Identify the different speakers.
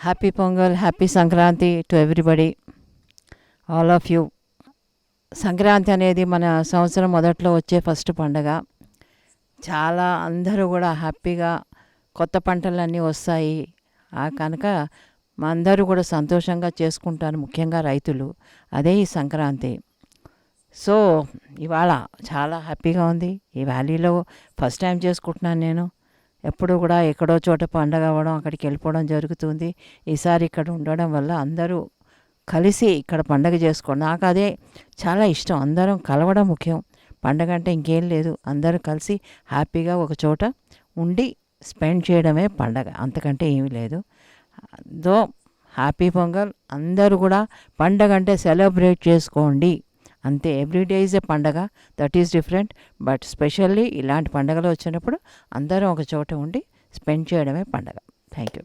Speaker 1: Happy Pongal happy Sankranti to everybody all of you Sankranti అనేది మన సంవత్సరం మొదట్లో వచ్చే ఫస్ట్ పండగ. చాలా అందరూ కూడా హ్యాపీగా కొత్త పంటలన్నీ వస్తాయి. ఆ కనుక అందరూ కూడా సంతోషంగా చేసుకుంటారు ముఖ్యంగా రైతులు. అదే ఈ సంక్రాంతి. సో ఇవాళ చాలా హ్యాపీగా ఉంది. ఈ వ్యాలీలో ఫస్ట్ టైం చేసుకుంటున్నాను నేను. ఎప్పుడు కూడా ఎక్కడో చోట పండగ అవ్వడం అక్కడికి వెళ్ళిపోవడం జరుగుతుంది. ఈసారి ఇక్కడ ఉండడం వల్ల అందరూ కలిసి ఇక్కడ పండగ చేసుకోవడం నాకు అదే చాలా ఇష్టం. అందరం కలవడం ముఖ్యం. పండగ అంటే ఇంకేం లేదు. అందరూ కలిసి హ్యాపీగా ఒక చోట ఉండి స్పెండ్ చేయడమే పండగ. అంతకంటే ఏమీ లేదు. Though happy Pongal. అందరూ కూడా పండగ అంటే సెలబ్రేట్ చేసుకోండి. అంతే every day is a pandaga. That is different but specially ఇలాంటి పండగలు వచ్చినప్పుడు అందరం ఒక చోట ఉండి స్పెండ్ చేయడమే పండగ. Thank you